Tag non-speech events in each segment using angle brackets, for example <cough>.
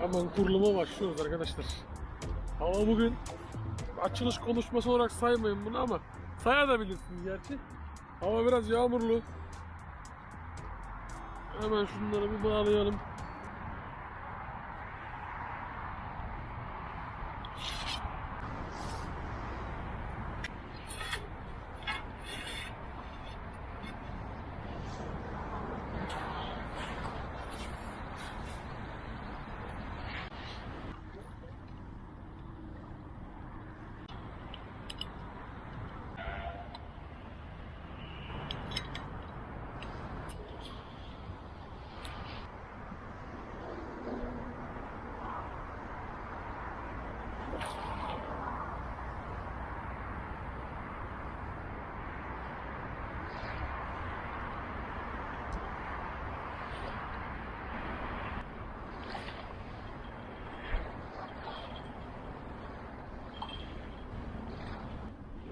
Hemen kuruluma başlıyoruz arkadaşlar. Hava bugün açılış konuşması olarak saymayın bunu ama sayabilirsiniz gerçi. Hava biraz yağmurlu. Hemen şunları bir bağlayalım.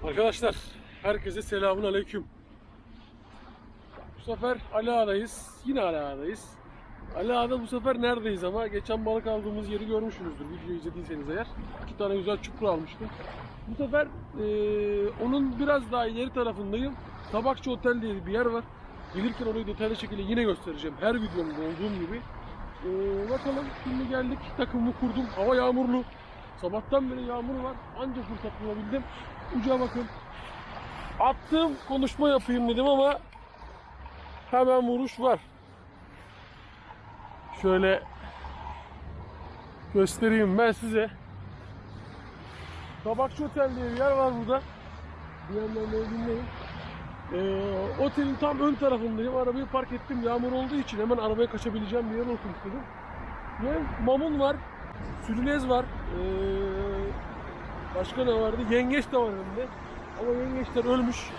Arkadaşlar herkese selamun aleyküm. Bu sefer Ali Ağa'dayız. Yine Ali Ağa'dayız. Ali Ağa'da bu sefer neredeyiz ama geçen balık aldığımız yeri görmüşsünüzdür videoyu izlediyseniz eğer. İki tane güzel çupra almıştım. Bu sefer eee, onun biraz daha ileri tarafındayım. Tabakçı Otel diye bir yer var. Gelirken orayı detaylı şekilde yine göstereceğim. Her videomda olduğum gibi. Eee, bakalım şimdi geldik takımımı kurdum. Hava yağmurlu. Sabahtan beri yağmur var. Anca fırsat bulabildim. Uca bakın. Attım konuşma yapayım dedim ama hemen vuruş var. Şöyle göstereyim ben size. Tabakçı Otel diye bir yer var burada. Bir yandan da dinleyin. Ee, otelin tam ön tarafındayım. Arabayı park ettim. Yağmur olduğu için hemen arabaya kaçabileceğim bir yer olsun istedim. Ve mamun var. Sülünez var. Ee, başka ne vardı? Yengeç de var önünde. Ama yengeçler ölmüş.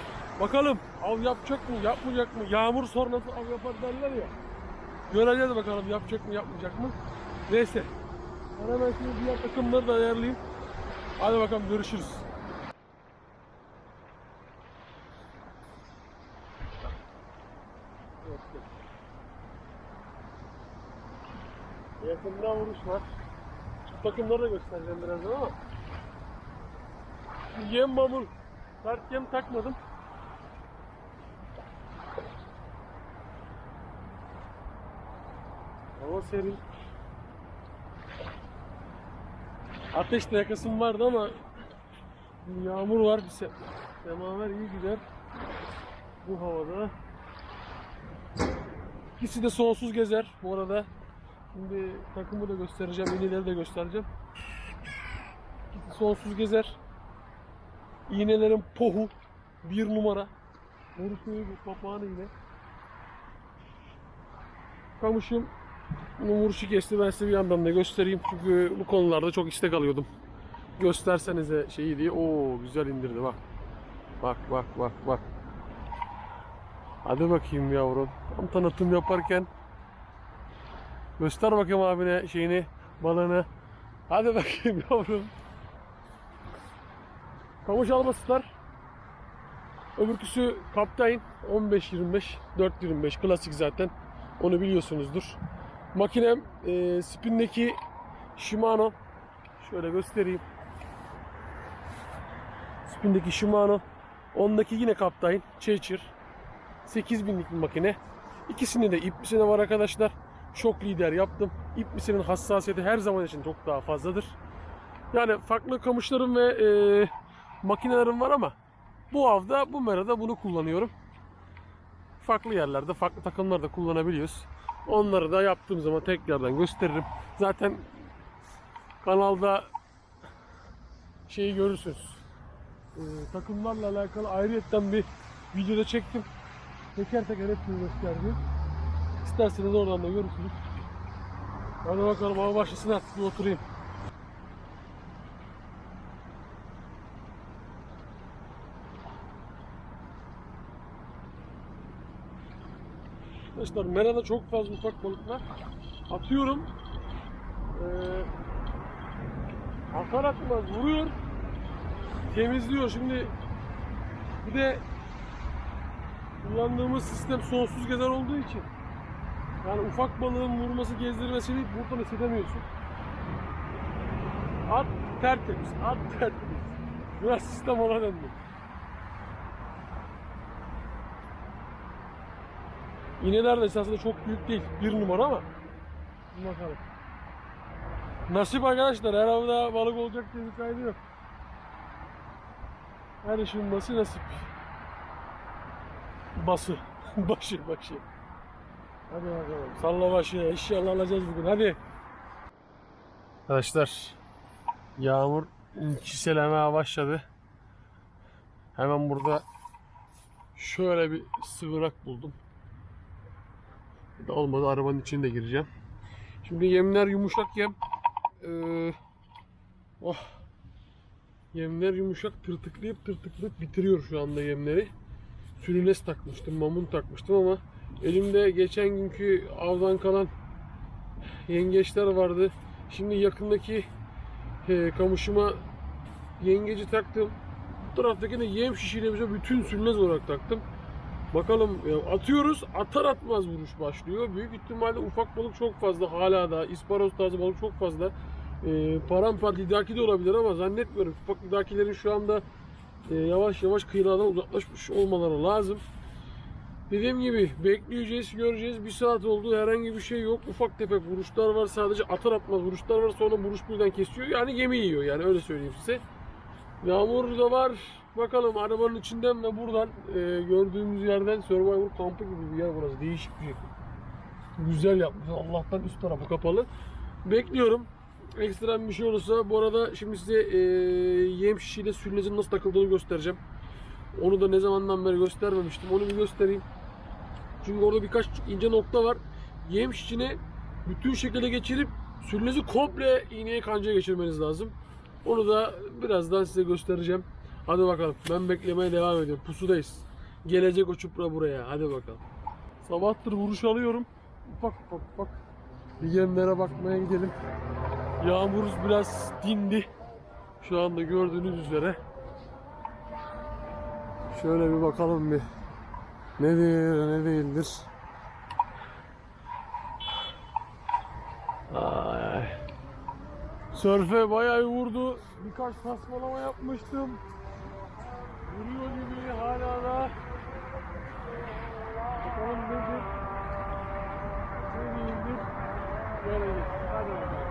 Bakalım av yapacak mı, yapmayacak mı? Yağmur sonrası av yapar derler ya. Göreceğiz bakalım yapacak mı, yapmayacak mı? Neyse. Ben hemen şimdi diğer takımları da ayarlayayım. Hadi bakalım görüşürüz. Yakından vuruş var. Şu takımları da göstereceğim birazdan ama. Yem mamul. Sert yem takmadım. Hava serin. Ateşle yakasım vardı ama yağmur var. Bir se semaver iyi gider. Bu havada. İkisi de sonsuz gezer bu arada. Şimdi takımı da göstereceğim, iğneleri de göstereceğim. İkisi sonsuz gezer. İğnelerin pohu bir numara. Vuruşu bu papağan iğne. Kamışım bunun vuruşu kesti. Ben size bir yandan da göstereyim. Çünkü bu konularda çok istek alıyordum. Göstersenize şeyi diye. Oo güzel indirdi bak. Bak bak bak bak. Hadi bakayım yavrum. Tam tanıtım yaparken Göster bakayım abine şeyini, balığını. Hadi bakayım <laughs> yavrum. Kamış almasılar. Öbürküsü Kaptain 15-25, 4-25 klasik zaten. Onu biliyorsunuzdur. Makinem e, spindeki Shimano. Şöyle göstereyim. Spindeki Shimano. Ondaki yine Kaptain Chaser. 8000'lik bir makine. İkisinde de ip misine var arkadaşlar. Şok lider yaptım. İp misinin hassasiyeti her zaman için çok daha fazladır. Yani farklı kamışlarım ve e, makinelerim var ama bu avda bu merada bunu kullanıyorum. Farklı yerlerde, farklı takımlarda kullanabiliyoruz. Onları da yaptığım zaman tekrardan gösteririm. Zaten kanalda şeyi görürsünüz. E, takımlarla alakalı ayrıyetten bir videoda çektim. Teker teker hepsini gösterdim. İsterseniz oradan da görürsünüz. Hadi bakalım hava başlasın artık bir oturayım. Arkadaşlar merada çok fazla ufak balıklar atıyorum. Ee, akar akmaz vuruyor. Temizliyor. Şimdi bir de kullandığımız sistem sonsuz gezer olduğu için yani ufak balığın vurması gezdirmesini buradan hissedemiyorsun. tertemiz. Alt tertemiz. Biraz sistem ona döndü. İğneler de esasında çok büyük değil. Bir numara ama. Bakalım. Nasip arkadaşlar. Her avda balık olacak diye bir kaydı yok. Her işin bası nasip. Bası. <laughs> başı başı. Hadi bakalım. Salla başı. İnşallah alacağız bugün. Hadi. Arkadaşlar yağmur çiselemeye başladı. Hemen burada şöyle bir sığınak buldum. Bir de olmadı arabanın içine de gireceğim. Şimdi yemler yumuşak yem. Ee, oh. Yemler yumuşak tırtıklayıp tırtıklayıp bitiriyor şu anda yemleri. Sülünes takmıştım, mamun takmıştım ama elimde geçen günkü avdan kalan yengeçler vardı. Şimdi yakındaki e, kamışıma yengeci taktım. Bu taraftakine yem şişiyle bütün sülnez olarak taktım. Bakalım atıyoruz atar atmaz vuruş başlıyor. Büyük ihtimalle ufak balık çok fazla hala da isparoz tarzı balık çok fazla. E, paramparça lidaki de olabilir ama zannetmiyorum. Ufak lidakilerin şu anda e, yavaş yavaş kıyılardan uzaklaşmış olmaları lazım. Dediğim gibi bekleyeceğiz, göreceğiz. Bir saat oldu. Herhangi bir şey yok. Ufak tefek vuruşlar var. Sadece atar atmaz vuruşlar var. Sonra vuruş birden kesiyor. Yani gemi yiyor yani öyle söyleyeyim size. Yağmur da var. Bakalım arabanın içinden ve buradan e, gördüğümüz yerden Survivor kampı gibi bir yer burası. Değişik bir şey. Güzel yapmış. Allah'tan üst tarafı kapalı. Bekliyorum. Ekstrem bir şey olursa bu arada şimdi size e, yem şişiyle sülnezin nasıl takıldığını göstereceğim. Onu da ne zamandan beri göstermemiştim. Onu bir göstereyim. Çünkü orada birkaç ince nokta var. Yem şişine bütün şekilde geçirip sülnezi komple iğneye kancaya geçirmeniz lazım. Onu da birazdan size göstereceğim. Hadi bakalım. Ben beklemeye devam ediyorum. Pusudayız. Gelecek o çupra buraya. Hadi bakalım. Sabahtır vuruş alıyorum. Ufak ufak. Bir yemlere bakmaya gidelim. Yağmur biraz dindi. Şu anda gördüğünüz üzere. Şöyle bir bakalım bir. Nedir ne değildir. Ay. Sörfe bayağı vurdu. Birkaç tasmalama yapmıştım. Vuruyor gibi hala da. Bakalım nedir? Ne değildir? Görelim. Hadi bakalım.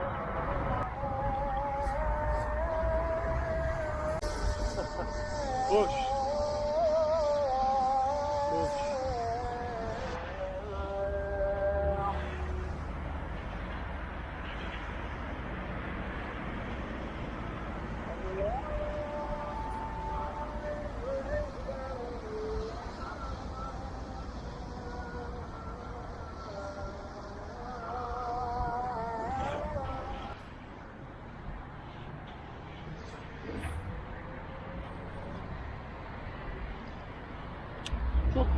<laughs> Boş.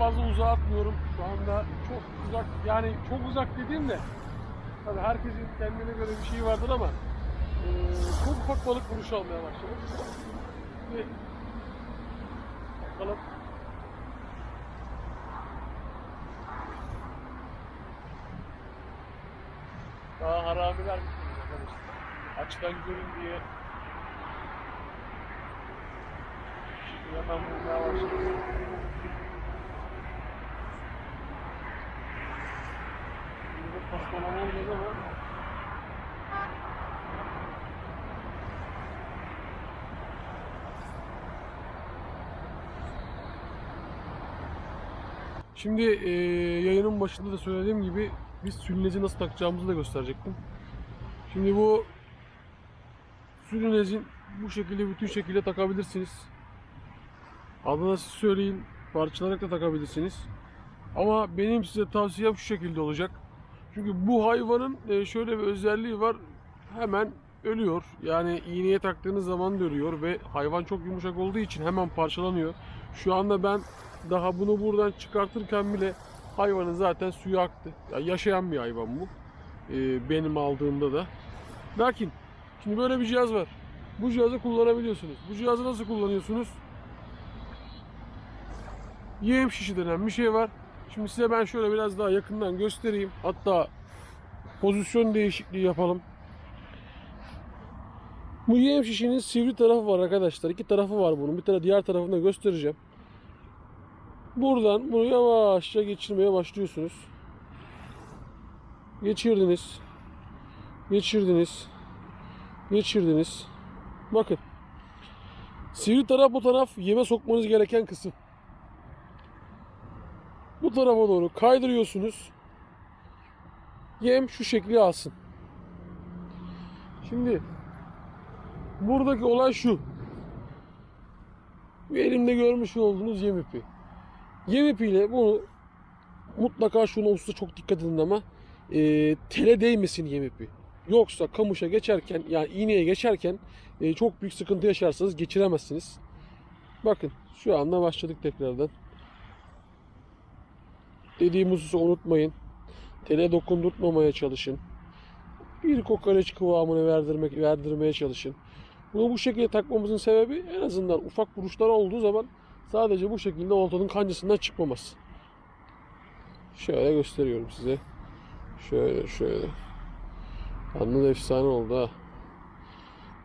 Fazla uzağa atmıyorum. Şu anda çok uzak yani çok uzak dediğim de tabii herkesin kendine göre bir şeyi vardır ama eee, çok ufak balık vuruş almaya başladım. Şimdi bakalım. Daha haramiler misiniz arkadaşlar? Açıdan görün diye hemen vurmaya başladım. Şimdi e, yayının başında da söylediğim gibi biz sülnezi nasıl takacağımızı da gösterecektim. Şimdi bu sülnezin bu şekilde bütün şekilde takabilirsiniz. Adına siz söyleyin parçalarak da takabilirsiniz. Ama benim size tavsiyem şu şekilde olacak. Çünkü bu hayvanın e, şöyle bir özelliği var. Hemen ölüyor. Yani iğneye taktığınız zaman da ölüyor ve hayvan çok yumuşak olduğu için hemen parçalanıyor. Şu anda ben daha bunu buradan çıkartırken bile hayvanın zaten suyu aktı. Ya yaşayan bir hayvan bu. E, benim aldığımda da. Lakin şimdi böyle bir cihaz var. Bu cihazı kullanabiliyorsunuz. Bu cihazı nasıl kullanıyorsunuz? Yem şişi denen bir şey var. Şimdi size ben şöyle biraz daha yakından göstereyim. Hatta pozisyon değişikliği yapalım. Bu yem şişinin sivri tarafı var arkadaşlar. İki tarafı var bunun. Bir tane diğer tarafını da göstereceğim. Buradan bunu yavaşça geçirmeye başlıyorsunuz. Geçirdiniz. Geçirdiniz. Geçirdiniz. Bakın. Sivri taraf bu taraf yeme sokmanız gereken kısım. Bu tarafa doğru kaydırıyorsunuz. Yem şu şekli alsın. Şimdi buradaki olay şu. Elimde görmüş olduğunuz yem ipi. Yem ipiyle bunu mutlaka şuna usta çok dikkat edin ama e, tele değmesin yem ipi. Yoksa kamışa geçerken yani iğneye geçerken e, çok büyük sıkıntı yaşarsanız geçiremezsiniz. Bakın şu anda başladık tekrardan. Dediğim hususu unutmayın. Tele dokundurtmamaya çalışın. Bir kokoreç kıvamını verdirmek, verdirmeye çalışın. Bunu bu şekilde takmamızın sebebi en azından ufak vuruşlar olduğu zaman sadece bu şekilde oltanın kancasından çıkmaması. Şöyle gösteriyorum size. Şöyle şöyle. Yalnız efsane oldu ha.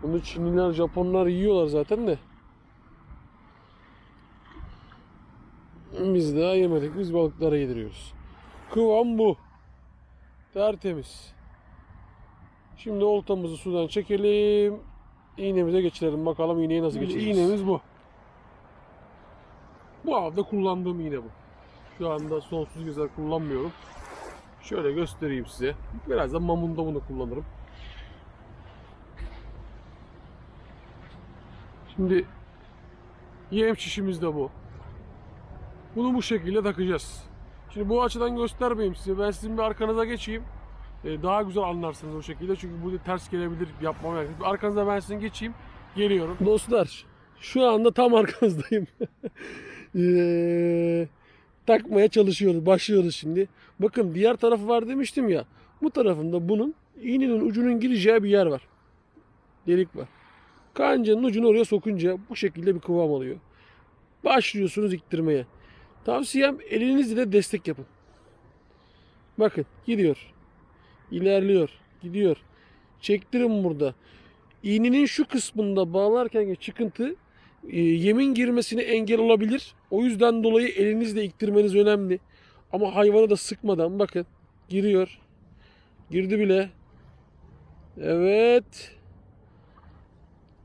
Bunu Çinliler, Japonlar yiyorlar zaten de. Biz daha yemedik. Biz balıklara yediriyoruz. Kıvam bu. Tertemiz. Şimdi oltamızı sudan çekelim. İğnemize geçirelim. Bakalım iğneyi nasıl geçireceğiz. İğnemiz bu. Bu avda kullandığım iğne bu. Şu anda sonsuz güzel kullanmıyorum. Şöyle göstereyim size. Birazdan mamunda bunu kullanırım. Şimdi yem şişimiz de bu. Bunu bu şekilde takacağız. Şimdi bu açıdan göstermeyeyim size. Ben sizin bir arkanıza geçeyim. Ee, daha güzel anlarsınız o şekilde. Çünkü bu ters gelebilir yapmam gerekir. Arkanıza ben sizin geçeyim. Geliyorum. Dostlar şu anda tam <laughs> arkanızdayım. Ee, takmaya çalışıyoruz. Başlıyoruz şimdi. Bakın diğer tarafı var demiştim ya. Bu tarafında bunun iğnenin ucunun gireceği bir yer var. Delik var. Kancanın ucunu oraya sokunca bu şekilde bir kıvam alıyor. Başlıyorsunuz iktirmeye. Tavsiyem elinizle de destek yapın. Bakın gidiyor. İlerliyor. Gidiyor. Çektirin burada. İğnenin şu kısmında bağlarken çıkıntı e, yemin girmesine engel olabilir. O yüzden dolayı elinizle iktirmeniz önemli. Ama hayvanı da sıkmadan bakın. Giriyor. Girdi bile. Evet.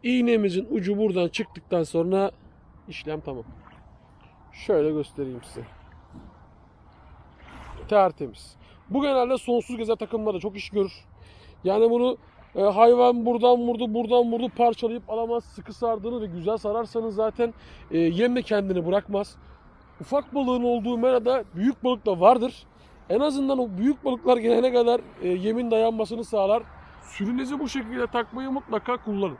İğnemizin ucu buradan çıktıktan sonra işlem tamam. Şöyle göstereyim size. Tertemiz. Bu genelde sonsuz gezer takımlarda çok iş görür. Yani bunu e, hayvan buradan vurdu, buradan vurdu parçalayıp alamaz. Sıkı sardığını ve güzel sararsanız zaten e, yem de kendini bırakmaz. Ufak balığın olduğu merada büyük balık da vardır. En azından o büyük balıklar gelene kadar e, yemin dayanmasını sağlar. Sürünezi bu şekilde takmayı mutlaka kullanın.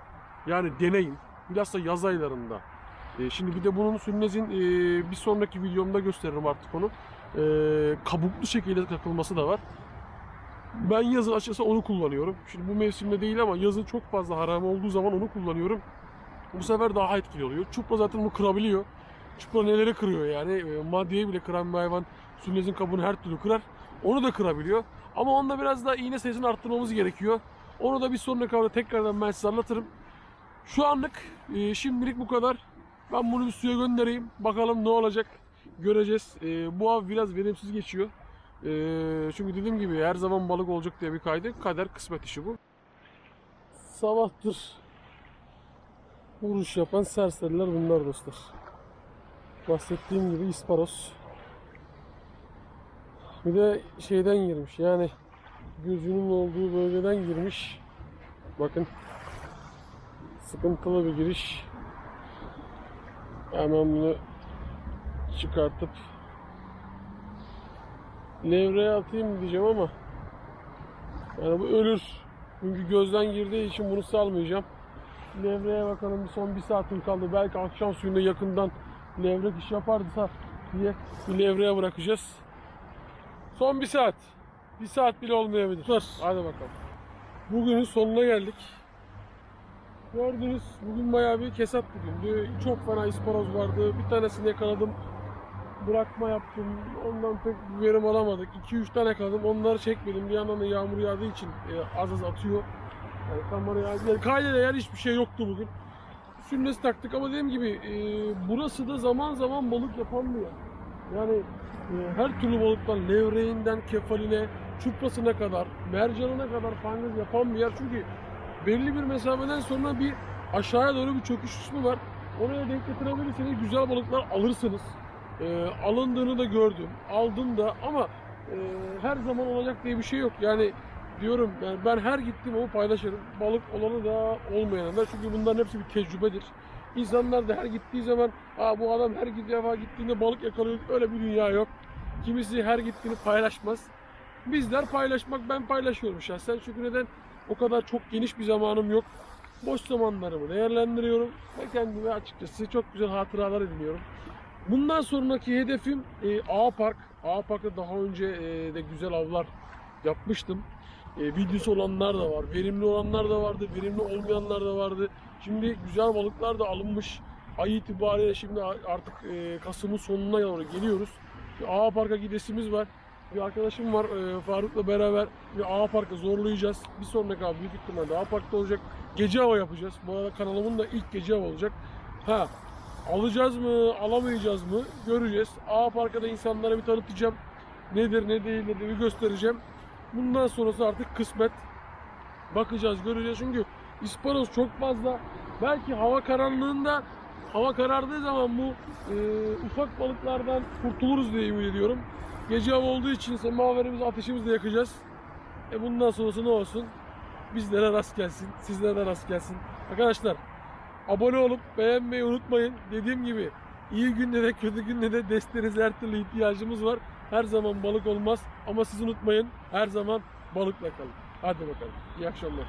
Yani deneyin. Bilhassa yaz aylarında. E, şimdi bir de bunun sürünezin e, bir sonraki videomda gösteririm artık onu. E, kabuklu şekilde takılması da var. Ben yazın açıkçası onu kullanıyorum. Şimdi bu mevsimde değil ama yazın çok fazla haram olduğu zaman onu kullanıyorum. Bu sefer daha etkili oluyor. Çupra zaten bunu kırabiliyor. Çupra neleri kırıyor yani. E, Maddeyi bile kıran bir hayvan sünnetin kabuğunu her türlü kırar. Onu da kırabiliyor. Ama onda biraz daha iğne sayısını arttırmamız gerekiyor. Onu da bir sonraki hafta tekrardan ben size anlatırım. Şu anlık e, şimdilik bu kadar. Ben bunu bir suya göndereyim. Bakalım ne olacak. Göreceğiz. E, bu av biraz verimsiz geçiyor. E, çünkü dediğim gibi her zaman balık olacak diye bir kaydı. Kader kısmet işi bu. Sabahtır vuruş yapan serseriler bunlar dostlar. Bahsettiğim gibi isparos. Bir de şeyden girmiş yani gözünün olduğu bölgeden girmiş. Bakın sıkıntılı bir giriş. Hemen bunu çıkartıp levreye atayım diyeceğim ama yani bu ölür. Çünkü gözden girdiği için bunu salmayacağım. Levreye bakalım son bir saatim kaldı. Belki akşam suyunda yakından levrek iş yaparsa diye bir levreye bırakacağız. Son bir saat. Bir saat bile olmayabilir. Dur. Hadi bakalım. Bugünün sonuna geldik. Gördünüz bugün bayağı bir kesat bugündü. Çok fena ispanoz vardı. Bir tanesini yakaladım. Bırakma yaptım. Ondan pek bir verim alamadık. 2-3 tane yakaladım. Onları çekmedim. Bir yandan da yağmur yağdığı için e, az az atıyor. Yani kameraya yani kayda değer hiçbir şey yoktu bugün. Sünnes taktık ama dediğim gibi e, burası da zaman zaman balık yapan bir yer. Yani e, her türlü balıktan levreğinden kefaline, çuprasına kadar, mercanına kadar fangız yapan bir yer. Çünkü belli bir mesafeden sonra bir aşağıya doğru bir çöküş kısmı var. Oraya denk getirebilirseniz güzel balıklar alırsınız. E, alındığını da gördüm. Aldım da ama e, her zaman olacak diye bir şey yok. Yani diyorum yani ben her gittiğim ama paylaşırım. Balık olanı da olmayanı da. Çünkü bunların hepsi bir tecrübedir. İnsanlar da her gittiği zaman Aa, bu adam her gittiği defa gittiğinde balık yakalıyor. Öyle bir dünya yok. Kimisi her gittiğini paylaşmaz. Bizler paylaşmak ben paylaşıyorum şahsen. Çünkü neden? O kadar çok geniş bir zamanım yok. Boş zamanlarımı değerlendiriyorum ve kendime açıkçası çok güzel hatıralar ediniyorum. Bundan sonraki hedefim e, A Park. A Park'ta daha önce e, de güzel avlar yapmıştım. E, videosu olanlar da var, verimli olanlar da vardı, verimli olmayanlar da vardı. Şimdi güzel balıklar da alınmış. Ay itibariyle şimdi artık e, Kasım'ın sonuna doğru geliyoruz. A Park'a gidesimiz var. Bir arkadaşım var e, Faruk'la beraber bir A Park'a zorlayacağız. Bir sonraki abi büyük ihtimalle A Park'ta olacak. Gece hava yapacağız. Bu arada kanalımın da ilk gece hava olacak. Ha alacağız mı, alamayacağız mı göreceğiz. A Park'a da insanlara bir tanıtacağım. Nedir, ne değildir diye bir göstereceğim. Bundan sonrası artık kısmet. Bakacağız, göreceğiz. Çünkü isparoz çok fazla. Belki hava karanlığında hava karardığı zaman bu e, ufak balıklardan kurtuluruz diye ümit ediyorum. Gece hava olduğu için semaverimizi, ateşimizi de yakacağız. E bundan sonrası ne olsun? Bizlere rast gelsin, sizlere de rast gelsin. Arkadaşlar abone olup beğenmeyi unutmayın. Dediğim gibi iyi günde de kötü günde de desteğinize her türlü ihtiyacımız var. Her zaman balık olmaz ama siz unutmayın her zaman balıkla kalın. Hadi bakalım. İyi akşamlar.